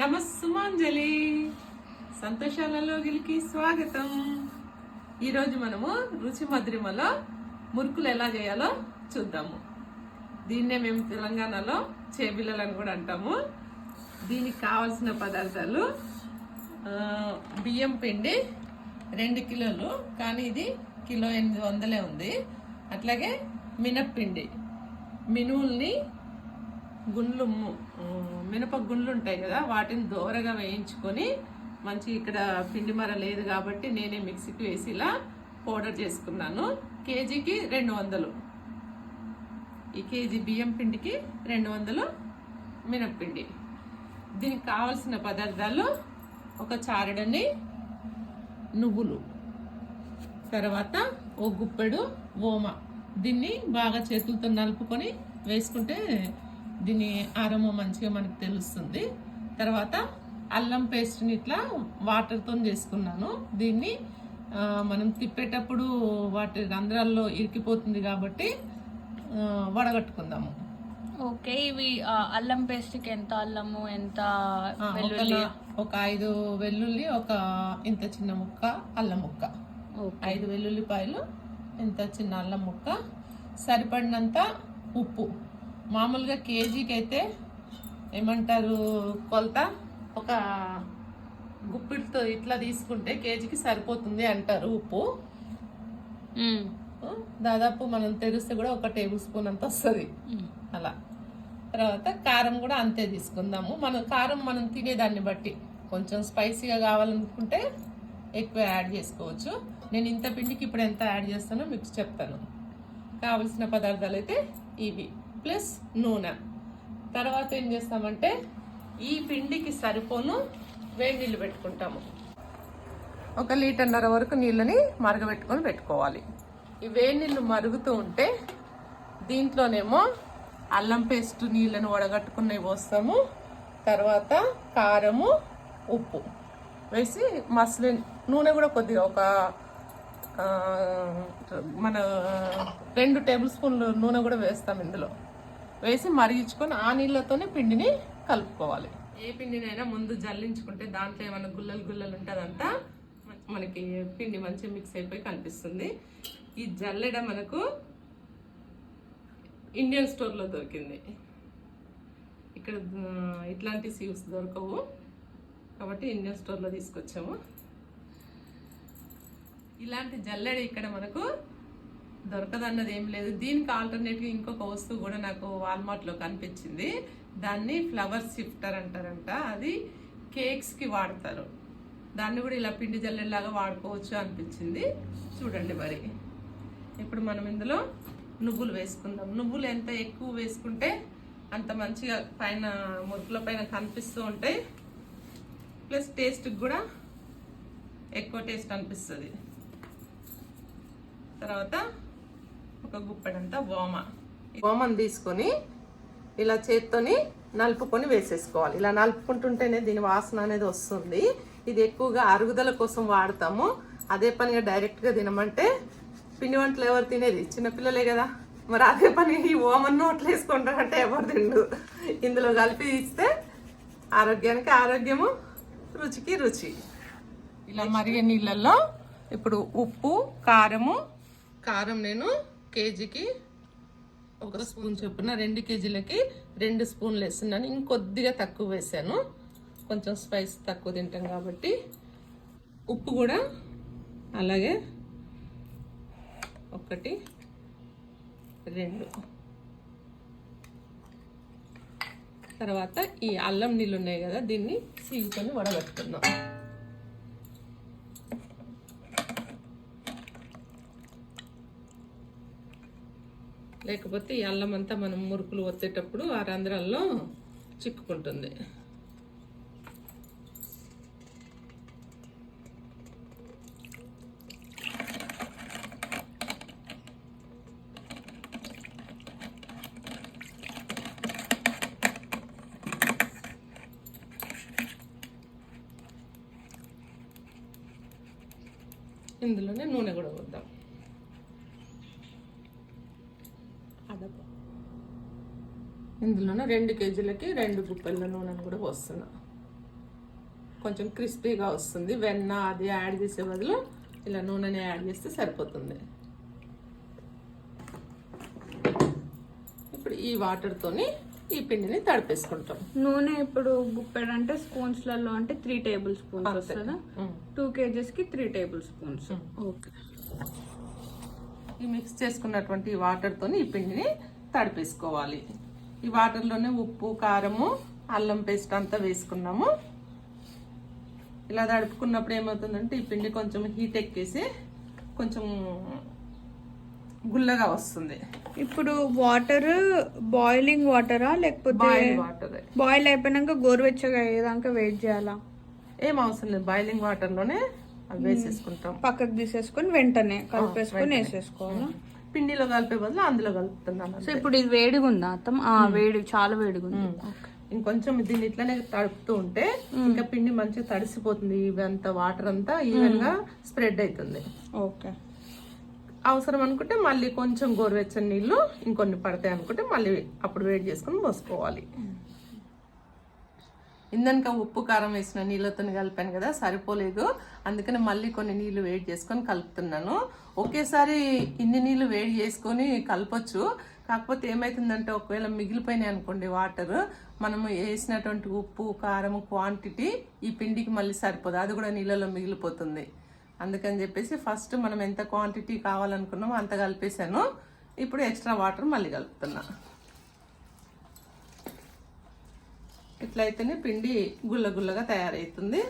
నమస్సుమాంజలి సంతోషాలలో గిలికి స్వాగతం. ఈరోజు మనము రుచి మధురిమలో మురుకులు ఎలా చేయాలో చూద్దాము. దీన్నే మేము తెలంగాణలో చేబిల్లలు అని కూడా అంటాము. దీనికి కావాల్సిన పదార్థాలు బియ్యం పిండి రెండు కిలోలు కానీ ఇది కిలో ఎనిమిది వందలే ఉంది. అట్లాగే మినప్పిండి మినువుల్ని గుండ్లు ము- మినప గుండ్లు ఉంటాయి కదా వాటిని దోరగా వేయించుకొని మంచి ఇక్కడ పిండి మర లేదు కాబట్టి నేనే మిక్సీకి వేసి ఇలా పౌడర్ చేసుకున్నాను. కేజీకి రెండు వందలు. ఈ కేజీ బియ్యం పిండికి రెండు వందలు మినప్పిండి దీనికి కావలసిన పదార్థాలు ఒక చారడని నువ్వులు తర్వాత ఓ గుప్పెడు ఓమ. దీన్ని బాగా చేతులతో నలుపుకొని వేసుకుంటే దీని ఆరము మంచిగా మనకు తెలుస్తుంది. తర్వాత అల్లం పేస్ట్ని ఇట్లా వాటర్తో చేసుకున్నాను. దీన్ని మనం తిప్పేటప్పుడు వాటి రంధ్రాల్లో ఇరికిపోతుంది కాబట్టి వడగట్టుకుందాము. ఓకే ఇవి అల్లం పేస్ట్కి ఎంత అల్లము ఎంత వెల్లుల్లి? ఒక ఐదు వెల్లుల్లి ఒక ఇంత చిన్న ముక్క అల్లం ముక్క. ఐదు వెల్లుల్లిపాయలు ఇంత చిన్న అల్లం ముక్క. సరిపడినంత ఉప్పు. మామూలుగా కేజీకి అయితే ఏమంటారు కొలత ఒక గుప్పిడితో ఇట్లా తీసుకుంటే కేజీకి సరిపోతుంది అంటారు ఉప్పు. దాదాపు మనం తెరిస్తే కూడా ఒక టేబుల్ స్పూన్ అంత వస్తుంది. అలా. తర్వాత కారం కూడా అంతే తీసుకుందాము. మనం కారం మనం తినేదాన్ని బట్టి కొంచెం స్పైసీగా కావాలనుకుంటే ఎక్కువ యాడ్ చేసుకోవచ్చు. నేను ఇంత పిండికి ఇప్పుడు ఎంత యాడ్ చేస్తానో మీకు చెప్తాను. కావలసిన పదార్థాలు అయితే ఇవి. ప్లస్ నూనె. తర్వాత ఏం చేస్తామంటే ఈ పిండికి సరిపోను వేడి నీళ్ళు పెట్టుకుంటాము. ఒక లీటర్న్నర వరకు నీళ్ళని మరగబెట్టుకొని పెట్టుకోవాలి. ఈ వేడి నీళ్ళు మరుగుతూ ఉంటే దీంట్లోనేమో అల్లం పేస్ట్ నీళ్ళని వడగట్టుకున్నవి పోస్తాము. తర్వాత కారము ఉప్పు వేసి మసలి నూనె కూడా కొద్దిగా ఒక మన రెండు టేబుల్ స్పూన్లు నూనె కూడా వేస్తాం ఇందులో. వేసి మరిగించుకొని ఆ నీళ్ళతోనే పిండిని కలుపుకోవాలి. ఏ పిండినైనా ముందు జల్లించుకుంటే దాంట్లో ఏమైనా గుల్లలు గుల్లలు ఉంటుందంట మనకి పిండి మంచిగా మిక్స్ అయిపోయి కనిపిస్తుంది. ఈ జల్లెడ మనకు ఇండియన్ స్టోర్లో దొరికింది. ఇక్కడ ఇట్లాంటి సీవ్స్ దొరకవు. కాబట్టి ఇండియన్ స్టోర్లో తీసుకొచ్చాము. ఇలాంటి జల్లెడ ఇక్కడ మనకు దొరకదన్నది ఏం లేదు. దీనికి ఆల్టర్నేట్గా ఇంకొక వస్తువు కూడా నాకు వాల్మార్ట్లో కనిపించింది. దాన్ని ఫ్లవర్ షిఫ్టర్ అంటారంట. అది కేక్స్కి వాడతారు. దాన్ని కూడా ఇలా పిండి జల్లెడలాగా వాడుకోవచ్చు అనిపించింది. చూడండి మరి. ఇప్పుడు మనం ఇందులో నువ్వులు వేసుకుందాం. నువ్వులు ఎంత ఎక్కువ వేసుకుంటే అంత మంచిగా పైన మురుకుల పైన కనిపిస్తూ ఉంటాయి. ప్లస్ టేస్ట్కి కూడా ఎక్కువ టేస్ట్ అనిపిస్తుంది. తర్వాత ఒక గుప్పెడంతా ఓమ ఓమని తీసుకొని ఇలా చేత్తోని నలుపుకొని వేసేసుకోవాలి. ఇలా నలుపుకుంటుంటేనే దీని వాసన అనేది వస్తుంది. ఇది ఎక్కువగా అరుగుదల కోసం వాడతాము. అదే పనిగా డైరెక్ట్గా తినమంటే పిండి వంటలు ఎవరు తినేది? చిన్నపిల్లలే కదా. మరి అదే పని ఈ ఓమన్ నోట్లు వేసుకుంటారంటే ఎవరు తిండు ఇందులో కలిపి ఇస్తే ఆరోగ్యానికి ఆరోగ్యము రుచికి రుచి. ఇలా మరిగే నీళ్ళల్లో ఇప్పుడు ఉప్పు కారము. కారం నేను కేజీకి ఒక స్పూన్ చొప్పున రెండు కేజీలకి రెండు స్పూన్లు వేస్తున్నాను. ఇంకొద్దిగా తక్కువ వేసాను కొంచెం స్పైస్ తక్కువ తింటాం కాబట్టి. ఉప్పు కూడా అలాగే ఒకటి రెండు. తర్వాత ఈ అల్లం నీళ్ళు ఉన్నాయి కదా దీన్ని సీవుకొని వడగట్టుకుందాం లేకపోతే ఈ అల్లం అంతా మనం మురుకులు వచ్చేటప్పుడు ఆ రంధ్రాల్లో చిక్కుకుంటుంది. ఇందులోనే నూనె కూడా వద్దాం ఇందులోనే రెండు కేజీలకి రెండు గుప్పెల నూనెను కూడా పోస్తున్నా. కొంచెం క్రిస్పీగా వస్తుంది. వెన్న అది యాడ్ చేసే బదులు ఇలా నూనెని యాడ్ చేస్తే సరిపోతుంది. ఇప్పుడు ఈ వాటర్తోని ఈ పిండిని తడిపేసుకుంటాం. నూనె ఇప్పుడు గుప్పెడు అంటే స్పూన్స్లలో అంటే త్రీ టేబుల్ స్పూన్స్ వస్తుందా. టూ కేజెస్కి త్రీ టేబుల్ స్పూన్స్. ఓకే. ఈ మిక్స్ చేసుకున్నటువంటి వాటర్తోని ఈ పిండిని తడిపేసుకోవాలి. ఈ వాటర్లోనే ఉప్పు కారము అల్లం పేస్ట్ అంతా వేసుకున్నాము. ఇలా తడుపుకున్నప్పుడు ఏమవుతుందంటే ఈ పిండి కొంచెం హీట్ ఎక్కేసి కొంచెం గుల్లగా వస్తుంది. ఇప్పుడు వాటర్ బాయిలింగ్ వాటరా లేకపోతే బాయిల్ వాటర్. బాయిల్ అయిపోయినాక గోరువెచ్చగా అయ్యేదాకా వెయిట్ చేయాలా? ఏం అవసరం లేదు. బాయిలింగ్ వాటర్లోనే అవి వేసేసుకుంటాం. పక్కకు తీసేసుకొని వెంటనే కలిపేసుకొని వేసేసుకోవాలా? పిండిలో కలిపే బదులు అందులో కలుపుతున్నాను సో ఇప్పుడు ఇది వేడిగా ఉందా అత్తం? ఆ వేడి చాలా వేడిగా ఉంది. ఇంకొంచెం దీన్ని ఇట్లానే తడుపుతూ ఉంటే ఇంకా పిండి మంచిగా తడిసిపోతుంది. ఇవంతా వాటర్ అంతా ఈవెన్గా స్ప్రెడ్ అవుతుంది ఓకే. అవసరం అనుకుంటే మళ్ళీ కొంచెం గోరువెచ్చని నీళ్ళు ఇంకొన్ని పడతాయి అనుకుంటే మళ్ళీ అప్పుడు వేడి చేసుకొని పోసుకోవాలి. ఇందనక ఉప్పు కారం వేసిన నీళ్ళతో కలిపాను కదా సరిపోలేదు. అందుకని మళ్ళీ కొన్ని నీళ్ళు వేడి చేసుకొని కలుపుతున్నాను. ఒకేసారి ఇన్ని నీళ్ళు వేడి చేసుకొని కలపచ్చు. కాకపోతే ఏమవుతుందంటే ఒకవేళ మిగిలిపోయినాయి అనుకోండి వాటర్ మనము వేసినటువంటి ఉప్పు కారం క్వాంటిటీ ఈ పిండికి మళ్ళీ సరిపోదు. అది కూడా నీళ్ళలో మిగిలిపోతుంది. అందుకని చెప్పేసి ఫస్ట్ మనం ఎంత క్వాంటిటీ కావాలనుకున్నామో అంత కలిపేసాను ఇప్పుడు ఎక్స్ట్రా వాటర్ మళ్ళీ కలుపుతున్నాను ఇట్లయితేనే పిండి గుల్ల గుల్లగా తయారవుతుంది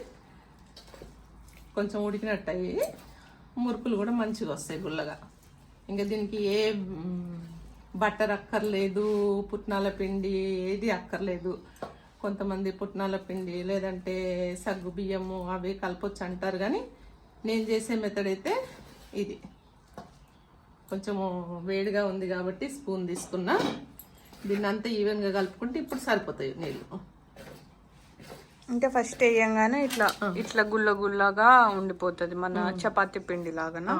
కొంచెం ఉడికినట్టు అయ్యి మురుకులు కూడా మంచిగా వస్తాయి గుల్లగా. ఇంకా దీనికి ఏ బట్టర్ అక్కర్లేదు పుట్నాల పిండి ఏది అక్కర్లేదు. కొంతమంది పుట్నాల పిండి లేదంటే సగ్గు బియ్యము అవి కలపొచ్చు అంటారు కానీ నేను చేసే మెథడ్ అయితే ఇది. కొంచెము వేడిగా ఉంది కాబట్టి స్పూన్ తీసుకున్నా. దీన్ని అంతా ఈవెన్గా కలుపుకుంటే ఇప్పుడు సరిపోతాయి నీళ్ళు. అంటే ఫస్ట్ వేయంగానే ఇట్లా ఇట్లా గుల్ల గుల్లగా ఉండిపోతుంది మన చపాతీ పిండి లాగానా?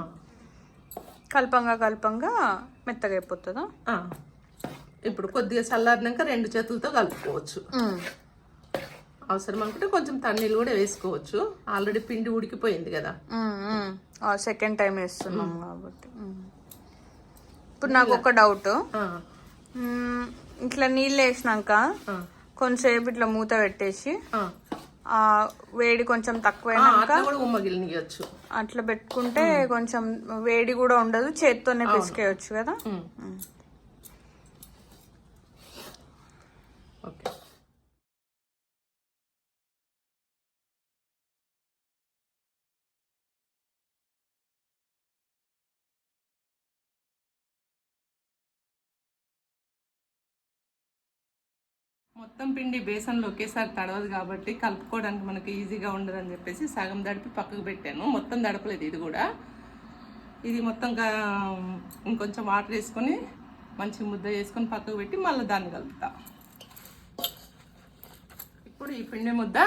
కల్పంగా కల్పంగా మెత్తగా అయిపోతుందా. ఇప్పుడు కొద్దిగా చల్లారినాక రెండు చేతులతో కలుపుకోవచ్చు. అవసరం అనుకుంటే కొంచెం తన్నీళ్ళు కూడా వేసుకోవచ్చు. ఆల్రెడీ పిండి ఉడికిపోయింది కదా. సెకండ్ టైం వేస్తున్నాం కాబట్టి. ఇప్పుడు నాకు ఒక డౌట్ ఇట్లా నీళ్ళు వేసినాక కొంచెంసేపు ఇట్లా మూత పెట్టేసి ఆ. వేడి కొంచెం తక్కువైనా అట్లా పెట్టుకుంటే కొంచెం వేడి కూడా ఉండదు చేత్తోనే పిసికేయచ్చు కదా. మొత్తం పిండి బేసన్లో ఒకేసారి తడవదు కాబట్టి కలుపుకోవడానికి మనకు ఈజీగా ఉండదని చెప్పేసి సగం దడిపి పక్కకు పెట్టాను. మొత్తం దడపలేదు ఇది కూడా. ఇది మొత్తం ఇంకొంచెం వాటర్ వేసుకొని మంచి ముద్ద వేసుకొని పక్కకు పెట్టి మళ్ళీ దాన్ని కలుపుతా. ఇప్పుడు ఈ పిండి ముద్ద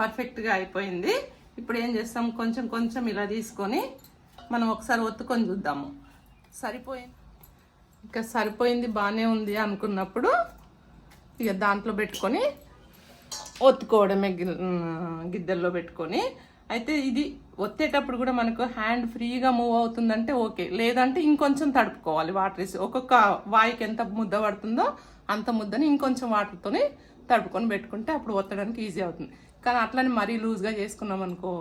పర్ఫెక్ట్గా అయిపోయింది. ఇప్పుడు ఏం చేస్తాం? కొంచెం కొంచెం ఇలా తీసుకొని మనం ఒకసారి ఒత్తుకొని చూద్దాము. సరిపోయింది. ఇంకా సరిపోయింది బాగానే ఉంది అనుకున్నప్పుడు ఇక దాంట్లో పెట్టుకొని ఒత్తుకోవడమే గి- గిద్దెల్లో పెట్టుకొని. అయితే ఇది ఒత్తేటప్పుడు కూడా మనకు హ్యాండ్ ఫ్రీగా మూవ్ అవుతుందంటే ఓకే. లేదంటే ఇంకొంచెం తడుపుకోవాలి వాటర్ వేసి. ఒక్కొక్క వాయికి ఎంత ముద్ద పడుతుందో అంత ముద్దని ఇంకొంచెం వాటర్తోని తడుపుకొని పెట్టుకుంటే అప్పుడు ఒత్తడానికి ఈజీ అవుతుంది. కానీ అట్లని మరీ లూజ్గా చేసుకున్నాం అనుకో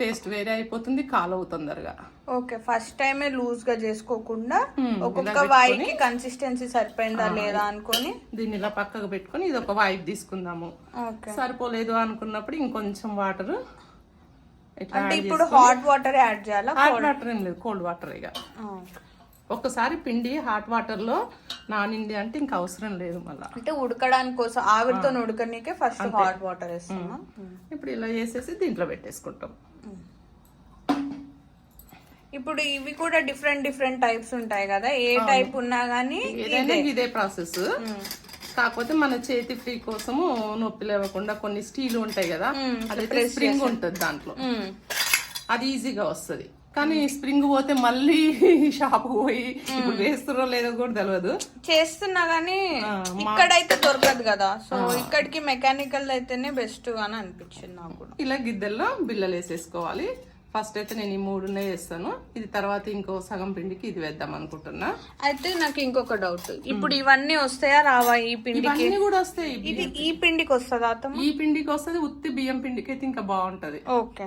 టేస్ట్ వేరే అయిపోతుంది కాలవు తొందరగా. ఓకే ఫస్ట్ టైమే లూజ్గా చేసుకోకుండా ఒక్కొక్క వాయికి కన్సిస్టెన్సీ సరిపోయిందా లేదా అనుకొని దీన్ని ఇలా పక్కకు పెట్టుకొని ఇది ఒక వాయిప్ తీసుకుందాము. ఓకే. సరిపోలేదు అనుకున్నప్పుడు ఇంకొంచెం వాటర్ అంటే ఇప్పుడు హాట్ వాటర్ యాడ్ చేయాలా? హాట్ వాటర్ ఏం లేదు కోల్డ్ వాటర్ ఇక. ఒక్కసారి పిండి హాట్ వాటర్లో నానింది అంటే ఇంకా అవసరం లేదు మళ్ళా. అంటే ఉడకడానికి కోసం ఆవిరితో ఉడకనీకే ఫస్ట్ హాట్ వాటర్ వేస్తున్నా. ఇప్పుడు ఇలా చేసేసి దీంట్లో పెట్టేసుకుంటాం. ఇప్పుడు ఇవి కూడా డిఫరెంట్ డిఫరెంట్ టైప్స్ ఉంటాయి కదా ఏ టైప్ ఉన్నా గానీ ఏదైనా ఇదే. ప్రాసెస్. కాకపోతే మన చేతి ఫ్రీ కోసము నొప్పి లేవకుండా కొన్ని స్టీల్ ఉంటాయి కదా అదైతే స్ప్రింగ్ ఉంటుంది దాంట్లో. అది ఈజీగా వస్తుంది. కానీ స్ప్రింగ్ పోతే మళ్ళీ షాప్ పోయి ఇప్పుడు వేస్తున్నారో లేదో కూడా తెలియదు చేస్తున్నా గానీ ఇక్కడైతే దొరకదు కదా. సో ఇక్కడికి మెకానికల్ అయితేనే బెస్ట్ అని అనిపించింది నాకు కూడా. ఇలా గిద్దెల్లో బిల్లలు వేసేసుకోవాలి. ఫస్ట్ అయితే నేను ఈ మూడునే వేస్తాను. ఇది తర్వాత ఇంకో సగం పిండికి ఇది వేద్దాం అనుకుంటున్నా. అయితే నాకు ఇంకొక డౌట్ ఇప్పుడు ఇవన్నీ వస్తాయా రావా ఈ పిండికి? కూడా వస్తాయి ఇది ఈ పిండికి వస్తుందా ఈ పిండికి వస్తుంది ఉత్తి బియ్యం పిండికి అయితే ఇంకా బాగుంటది. ఓకే.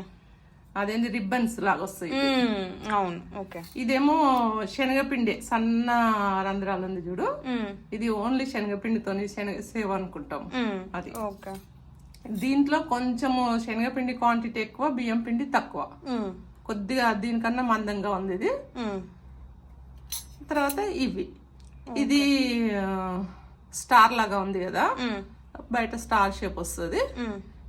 అదేంటి రిబ్బన్స్ లాగా వస్తాయి. అవును ఓకే ఇదేమో శనగపిండి సన్న రంధ్రాలు ఉంది చూడు. ఇది ఓన్లీ శనగపిండితోని శనగ సేవ అనుకుంటాం. అది ఓకే దీంట్లో కొంచెము శనగపిండి క్వాంటిటీ ఎక్కువ బియ్యం పిండి తక్కువ. కొద్దిగా దీనికన్నా మందంగా ఉంది ఇది. తర్వాత ఇవి ఇది స్టార్ లాగా ఉంది కదా. బయట స్టార్ షేప్ వస్తుంది.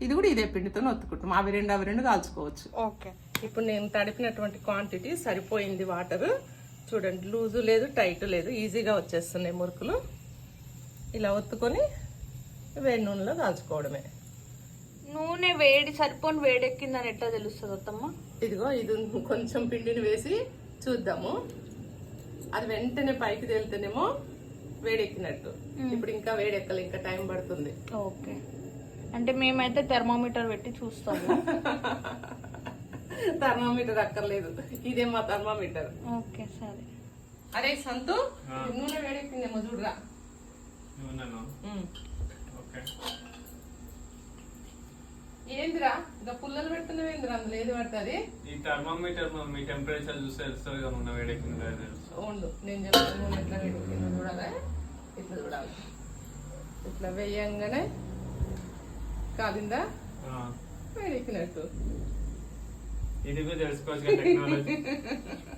ఇది కూడా ఇదే పిండితో ఒత్తుకుంటాం. అవి రెండు అవి రెండు కాల్చుకోవచ్చు. ఓకే. ఇప్పుడు నేను తడిపినటువంటి క్వాంటిటీ సరిపోయింది వాటర్ చూడండి లూజు లేదు టైట్ లేదు. ఈజీగా వచ్చేస్తున్నాయి మురుకులు. ఇలా ఒత్తుకొని వేడి నూనెలో కాల్చుకోవడమే. నూనె వేడి సరిపోని వేడెక్కిందని ఎట్లా తెలుస్తుంది అత్తమ్మ? ఇదిగో ఇది కొంచెం పిండిని వేసి చూద్దాము. అది వెంటనే పైకి తేలితేనేమో వేడెక్కినట్టు. ఇప్పుడు ఇంకా వేడెక్కలు ఇంకా టైం పడుతుంది. ఓకే. అంటే మేమైతే థర్మోమీటర్ పెట్టి చూస్తాము. థర్మామీటర్ అక్కర్లేదు. ఇదే మా థర్మామీటర్. ఓకే సరే. అరే సంతు నూనె వేడెక్కిందేమో చూడరా. ఏందిరా? ఇంకా పుల్లలు పెడుతున్నావేందిరా అందులో ఏది పడుతుంది? ఈ థర్మామీటర్ మీ టెంపరేచర్ చూస్తే తెలుస్తుంది కదా ఉన్న వేడెక్కిందో ఉండు. నేను చెప్తాను ఎట్లా వేడెక్కిందో చూడాలి? ఇట్లా చూడాలి. ఇట్లా వేయంగానే కాలిందా ఆ, వేడెక్కినట్టు ఇది కూడా తెలుసుకోవచ్చు టెక్నాలజీ